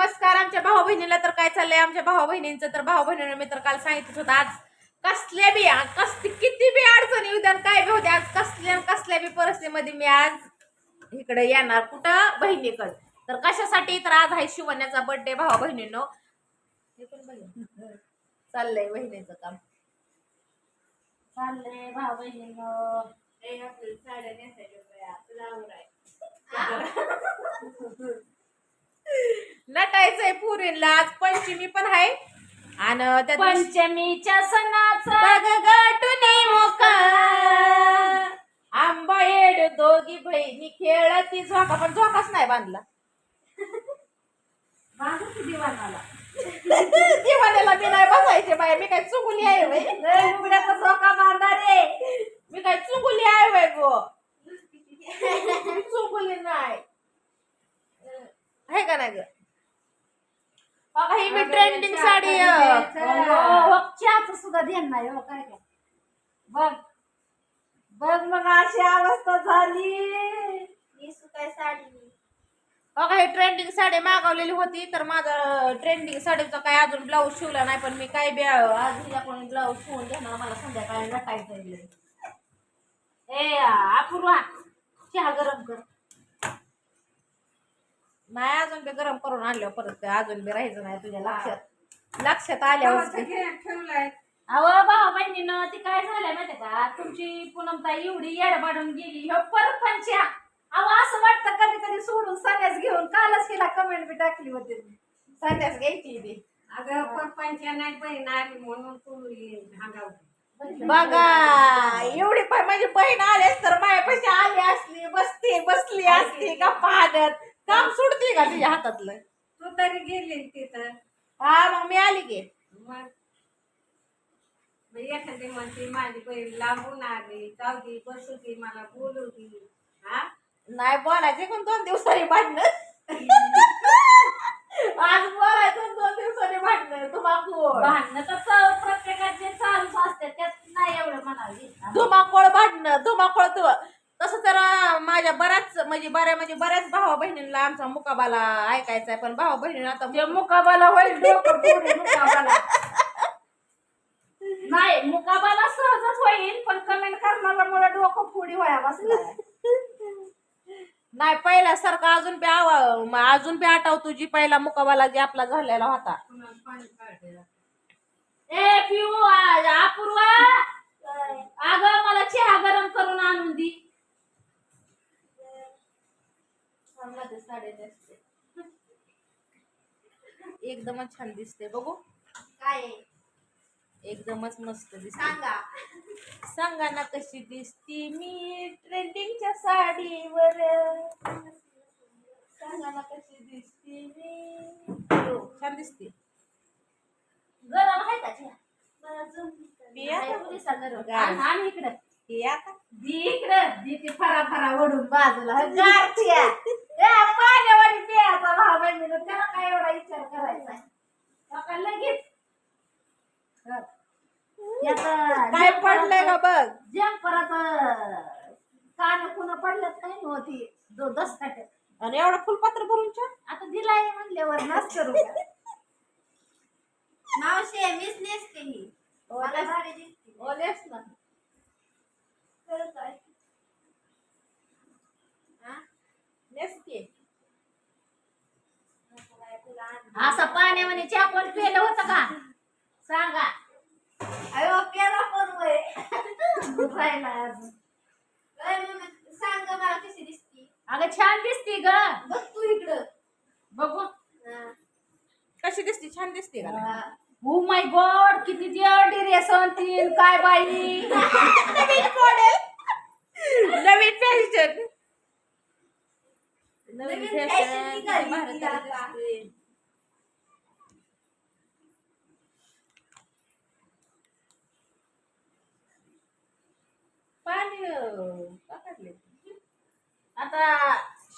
नमस्कार आमच्या भाऊ बहिणीला तर काय चाललंय? आमच्या भाऊ बहिणींचं तर भाऊ बहिणीला मी तर काल सांगितलं होतं आज कसल्या बी कस किती बी अडचण येऊ द्या आणि काय बी होते आज कसल्या कसल्या बी परिस्थितीमध्ये मी आज इकडे येणार कुठं? बहिणीकडे. तर कशासाठी तर आज आहे शिवण्याचा बर्थडे भावा बहिणींनो. हे. चाललंय बहिणीचं काम. चाललंय भाऊ बहिणींनो. साड्या नटायचंय पुरीला. आज पंचमी पण आहे. आणि त्या दिवशी- पंचमीच्या सणाचा बघ गाठुनी मुका आंबा येड दोघी बहिणी खेळती झोका पण झोकाच नाही बांधला. दिवाणाला. दिवाण्याला मी नाही बसायचे बाय मी काय चुकुली आहे वय लय उघड्याचा झोका बांधा रे मी काय चुकुली आहे वय गो चुकुली नाही आहे का नाही ग बघा ही मी ट्रेंडिंग साडी अं, हो, चहाचं सुद्धा ध्यान नाही हो काय काय बघ बघ मग अशी अवस्था झाली काय साडी बघा ही ट्रेंडिंग साडी मागवलेली होती तर माझं ट्रेंडिंग साडीचं काय अजून ब्लाऊज शिवला नाही पण मी काय बी आज हिच्याकडून ब्लाऊज शिवून घेणार मला संध्याकाळी नटायचं ए अपूर्वा चहा गरम कर. नाही अजून बी गरम करून आणल्यावर परत अजून बी राहायचं नाही तुझ्या लक्षात. लक्षात आल्यावर अहो भाऊ बहिणीनं ती काय झालंय माहिती का तुमची पूनमताई एवढी येड पाडून गेली ह्यो परत पंच्या अहो असं वाटतं कधी कधी सोडून संन्यास घेऊन कालच हिला कमेंट बी टाकली होती. मी. संध्यास घ्यायची ती. अगं परपंचा नाही बहीण आली म्हणून तू भागावते बघा एवढी पण माझी बहीण आलीस तर माझ्यापाशी आली असली बसती बसली असती का पाहत काम सुटते का तुझ्या हातातलं? तू तरी गेली तिथं. हा मग मी आली की. मग? मग एखादी म्हणते माझी बहीण लांबून आली जाऊ बसू दे मला बोलू दे. हा? नाही बोलायचे पण दोन दिवसांनी भांडणं. आज बोलायचं दोन दिवसांनी भांडणं. धुमाकूळ. भांडणं तर प्रत्येकाचे चालूच असते त्यात नाही एवढं म्हणावी धुमाकूळ भांडणं धुमाकूळ तू तसं तर माझ्या बऱ्याच म्हणजे बऱ्या म्हणजे बऱ्याच भावा बहिणींना आमचा मुकाबाला ऐकायचा आहे पण भावा बहिणींना आता ते मुकाबाला होईल मुकाबाला. नाही मुकाबाला सहजच होईल पण कमेंट करणाऱ्यामुळे डोकं पुढे व्हाया बसलाय. नाही पहिल्यासारखं अजून बी आवा अजून बी आठव तुझी पहिला मुकाबाला जे आपला झालेला होता. ए पिऊ अपूर्वा. अगं मला चहा गरम करून आणून दी. एकदमच छान दिसते बघू. काय? एकदमच मस्त दिसते सांगा ना कशी दिसती मी ट्रेंडिंगच्या साडीवर. सांगा ना कशी दिसती मी. हो, छान दिसते. गरम आहे का चहा पिया आहे. उलिसा गरम. गार. आण आण इकडं. दी इकडं. दी ती फरा फरा ओढून बाजूला. हं, गार पिया ए, पाण्यावाली पियाचा भाव बहिणीनं त्याला काय एवढा विचार करायचा लगेच? हं. काय पडलंय का बघ? जंपराचं कान कुणं पडलं काही नव्हती दो दस काटे आणि एवढं फुलपात्र भरून छान आता दिलाय म्हणल्यावर नाच करू? मावशी मीच नेसते ही मला भारी दिसते. ओलेस ना. तर काय? हा? नेस की. असं पाण्यामध्ये चहा कोण पिलं होतं का? सांगा. पेरा पण सांग मला कशी दिसती? अगं छान दिसती ग. बघ तू इकडं. बघू. हा. कशी दिसते? छान दिसते का? ओ माय गॉड किती डिरेसन तीन. काय बाई? नवीन मॉडेल नवीन फॅशन नवीन फॅशन भारतात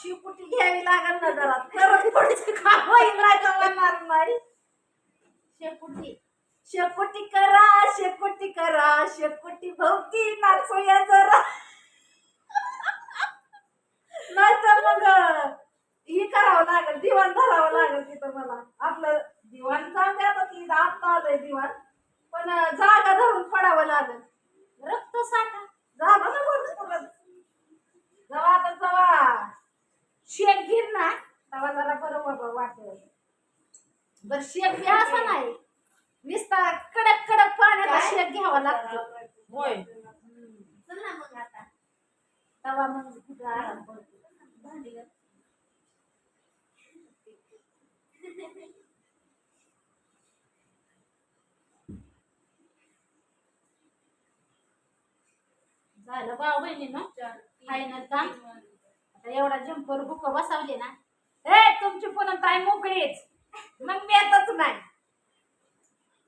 शिवकुटी घ्यावी लागल ना जरा. करत पुढची काम इंद्रायचा मारून मारी. शेपुटी शेपुटी करा शेपुटी करा शेपुटी भोवती नाचूया जरा. नाहीतर मग ही करावं लागेल दिवाण धरावं लागेल तिथं मला. आपलं दिवाण चांगलं आता तिथं आत्ता आलंय दिवाण. बर शेक असा नाही. नुसता कडक कडक पाण्याचा शेक घ्यावा लागतो. होय. चल ना मग आता. तेव्हा मग कुठं आराम पडतो भांडी घाल. झालं भाऊ बहिणी ना? फायनल काम? आता एवढा जंपर बुक बसवले ना. ए तुमची पुन्हा ताई मोकळीच मग मी येतच नाही.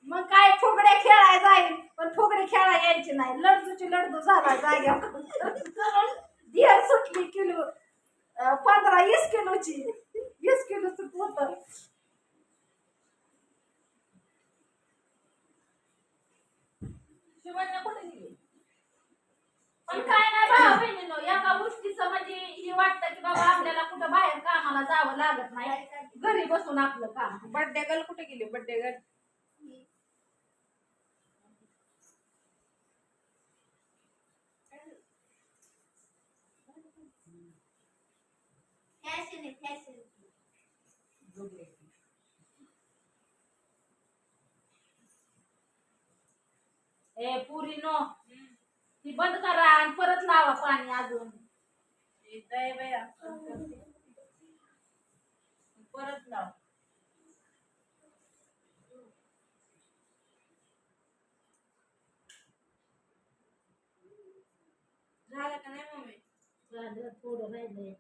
मग काय फुगडे खेळाय जाईल पण फुगडे खेळा यायची नाही. लडदूची लडदू झाला जाग्यावर. दियर सुटली किलो पंधरा वीस किलोची. वीस किलोचं गेली? पण काय नाही बहिणीनो एका गोष्टीचं म्हणजे हे वाटतं की बाबा आपल्याला कुठं बाहेर कामाला जावं लागत नाही. घरी बसून आपलं काम. बड्डे गर्ल कुठे गेली? बड्डे गर्ल ए पुरी नो. ती बंद करा आणि परत लावा पाणी अजून. बाया परत लाव झालं का नाही मम्मी झालं थोडं राहिलंय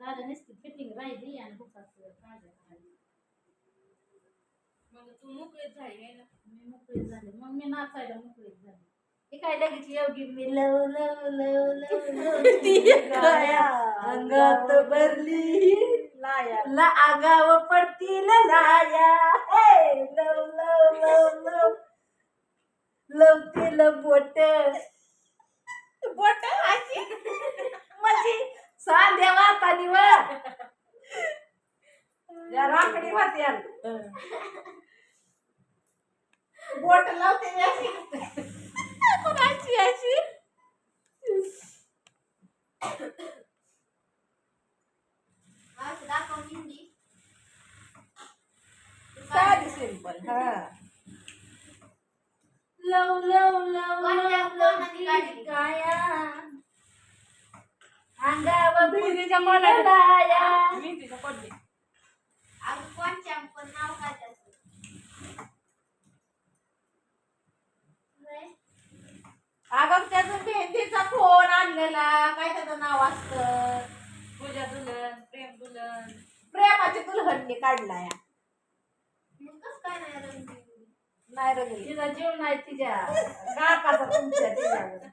झालं नसती फिटिंग राहिली आणि बुकाचं काढलं. मग तू मोकळीच झाली आहे ना मी मोकळी झाले मग मी नाचायला मोकळी झाली हे काय लगेच योगी मी लव लव लव लव लव अंगात भरली लाया. ला आगाव पडतील लाया. हे लव लव लव लव. लवतील बोट. बोट अशी. माझी सांध्या वातानी वर. राकडी वात्या बोट लावते मी अशी. अशी हिंदी साधी सिंपल हा. लव लव लव लव मी तिच्या पडली अगं कोणच्या पण नाव काय त्याचं? अगं त्याचं मेहंदीचा फोन आणलेला. काय त्याचं नाव असतं? दुल्हन प्रेमाची दुल्हननी काढलाय. मग कसं काय नाही रंगीत? नाही रंगली तिचा जीव नाही तिच्या काकाचा तुमच्या तिच्यावर.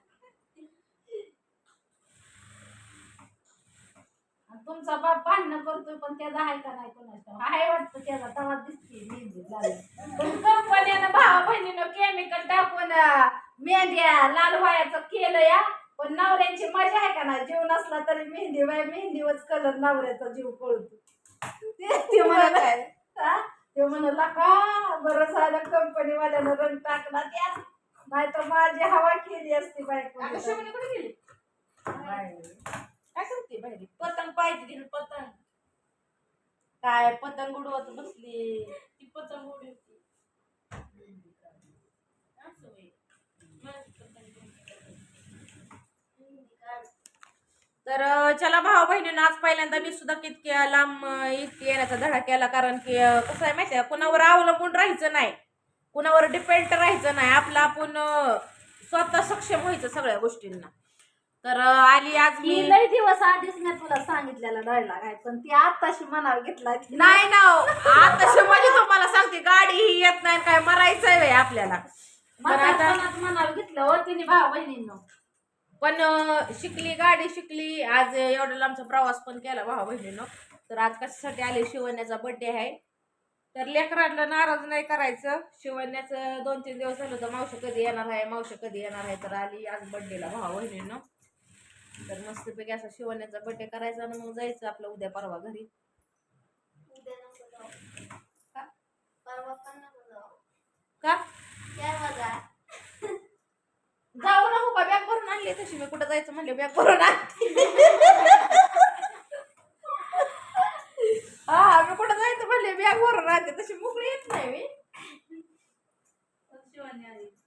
आणि तुमचा बाप भांडणं करतोय पण त्याचा आहे का नाही कोणाचा? आहे वाटतं त्याचा तवा दिसते मेहंदी झाली पण कंपनीनं भावा बहिणीनं केमिकल टाकून अं, मेहंद्या लाल व्हायचं केलं या. पण नवऱ्यांची मजा आहे का नाही? जीव नसला तरी मेहंदी बाय मेहंदीवरच कलर नवऱ्याचा जीव कळतो ते म्हणाला? ते म्हणाला का बरं झालं कंपनी वाल्यानं रंग टाकला त्या. नाही तर माझी हवा केली असती बायको आता शिवणी कुठे गेली? काय करते बाहेर पतंग पाहिजे पतंग. काय पतंग उडवत बसली ती पतंग उडवती असं होय. मस्त पतंग उडवते. हिंदी काढ. तर चला भाऊ बहिणीनं आज पहिल्यांदा मी सुद्धा कितक्या लांब इतकी येण्याचा धडा केला कारण की कसं आहे माहिती आहे कुणावर अवलंबून राहायचं नाही. कुणावर डिपेंड राहायचं नाही. आपलं आपण स्वतः सक्षम व्हायचं सगळ्या गोष्टींना. तर आली आज मी. लय दिवस आधीच मी तुला सांगितलेला डायलॉग आहे पण ती आताशी मनावर घेतलाय नाही ना हो. आता म्हणजे तुम्हाला सांगते गाडी ही येत नाही काय मरायचंय आपल्याला. मनावर घेतलं हो तिने भाऊ बहिणींनो पण शिकली गाडी शिकली. आज एवढा लांबचा प्रवास पण केला भाऊ बहिणीनं. तर आज कशासाठी आले? शिवण्याचा बर्थडे आहे. तर लेकरांना नाराज नाही करायचं. शिवण्याचं दोन तीन दिवस झालं तर मावशी कधी येणार आहे? मावशी कधी येणार आहे? तर आली आज बर्थडेला भाऊ बहिणीनं. तर मस्तपैकी असा शिवण्याचा बर्थडे करायचा आणि मग जायचं आपलं उद्या परवा घरी. नको जाऊ. परवा पण नको जाऊ. का केव्हा जा? जाऊ नको का बॅग भरून आणली तशी मी कुठं जायचं म्हणले बॅग भरून आणली बॅग राहते तशी मोकळी येत नाही मी.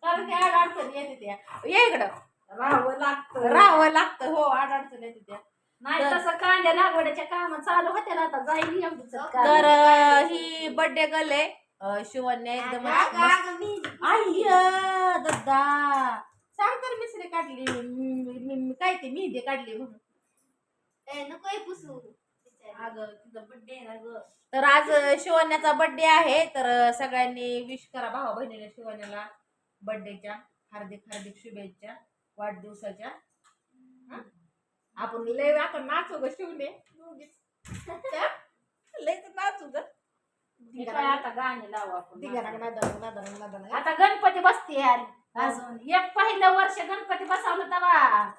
कारण की आड अडचण येते त्या. ये इकडं. राहावं लागतं. राहावं लागतं. हो आड अडचण येते त्या. नाही तसं कांद्या लागवड्याच्या काम चालू होत्या ना आता जाईल एवढीच तर अं, ही बर्थडे गर्ल आहे अं, शिवन्या एकदम मी आय दद्दा. सांग तर मिसरी काढली मी- मी- मी- काय ते मेहंदी काढली म्हणून. ए, नकोय पुसू अगं तुझा बर्थडे आहे ना गं. तर आज शिवण्याचा बर्थडे आहे तर सगळ्यांनी विश करा भावा बहिणीला शिवण्याला बर्थडेच्या हार्दिक हार्दिक शुभेच्छा वाढदिवसाच्या. हं? आपण लय आपण नाचू ग शिवणे लय नाचू ग. काय आता गाणी लावू आपण. आता गणपती बसते यार अजून एक पहिलं वर्ष गणपती बसवलं तेव्हा.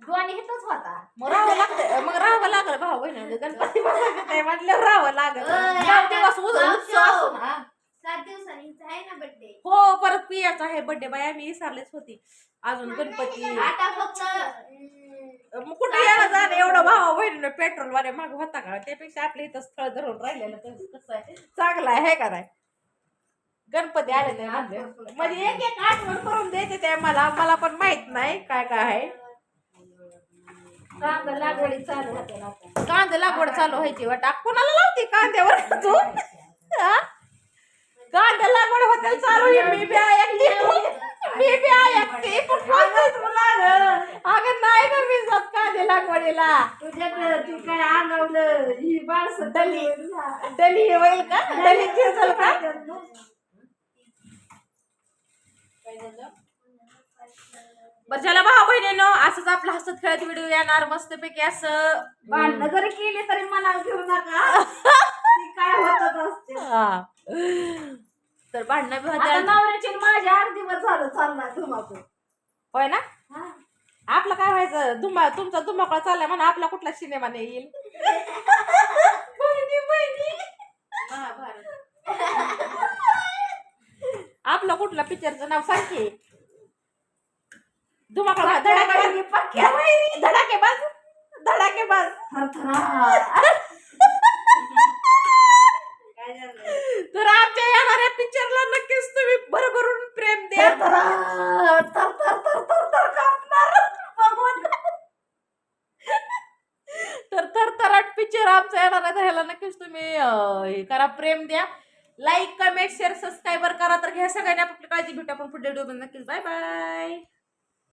दोन्ही हिथच होता. मग राहावं लागतं मग राहावं लागलं भाऊ बहिणी गणपती नाही म्हटल्यावर राहावं लागलं. अय, नऊ दिवस उद- जाऊ उत्सव असतो ना. सात दिवसांनी हिचा आहे ना बर्थडे हो परत पियाचा आहे बर्थडे बाया मी विसरलेच होती. अजून गणपती. आता फक्त हम्म, मग कुठे यायला जाणं? एवढं भावा बहिणीनं पेट्रोल वाले माग होता का? त्यापेक्षा आपल्या इथं स्थळ धरून राहिलेलं तर कसं आहे? चांगलं आहे हे का नाही? गणपती आले ते म्हणजे म्हणजे एक एक आठवण करून देते ते मला. मला पण माहीत नाही काय काय आहे. कांदा लागवडी चालू होते ना आता. कांदे लागवड चालू व्हायची वाटा. कोणाला लावते कांद्यावर? तू? हा? कांदे लागवड होते चालू आहे. मी बी ऐकते. मी बी ऐकते. पण कोणतंच मला ग. अगं नाही ना मी जात कांदे लागवडीला. तुझ्याकडे ती काय आणवलं ही बाळस डली डली होईल का? डली का? बरं ज्याला भाऊ बहिणीनो असंच आपलं हसत खेळत व्हिडिओ येणार मस्तपैकी असं भांडणं जरी केली तरी मनावर घेऊ नका. ती काय होतच असते. हा. तर भांडणं बी आता होत्या नवऱ्याची आणि माझ्या आठ दिवस झालं चाललाय धुमाकूळ. होय ना? आपलं काय व्हायचं? धुमा तुमचा धुमाकळा चाललाय म्हणा आपला कुठला सिनेमा नाही येईल? बहिणी बहिणी. आपलं कुठला पिक्चरचं नाव सांग की धुमाकळा धडाके धडाकेबाज धडाकेबाज तर आमच्या येणाऱ्या पिक्चरला नक्कीच तुम्ही भरभरून प्रेम द्या तर थरथराट पिक्चर आमचा येणार आहे तर ह्याला नक्कीच तुम्ही हे करा प्रेम द्या लाईक कमेंट शेअर सबस्क्राईबर करा. तर घ्या सगळ्यांनी आपली काळजी. भेटू आपण पुढे व्हिडिओ नक्कीच. Bye bye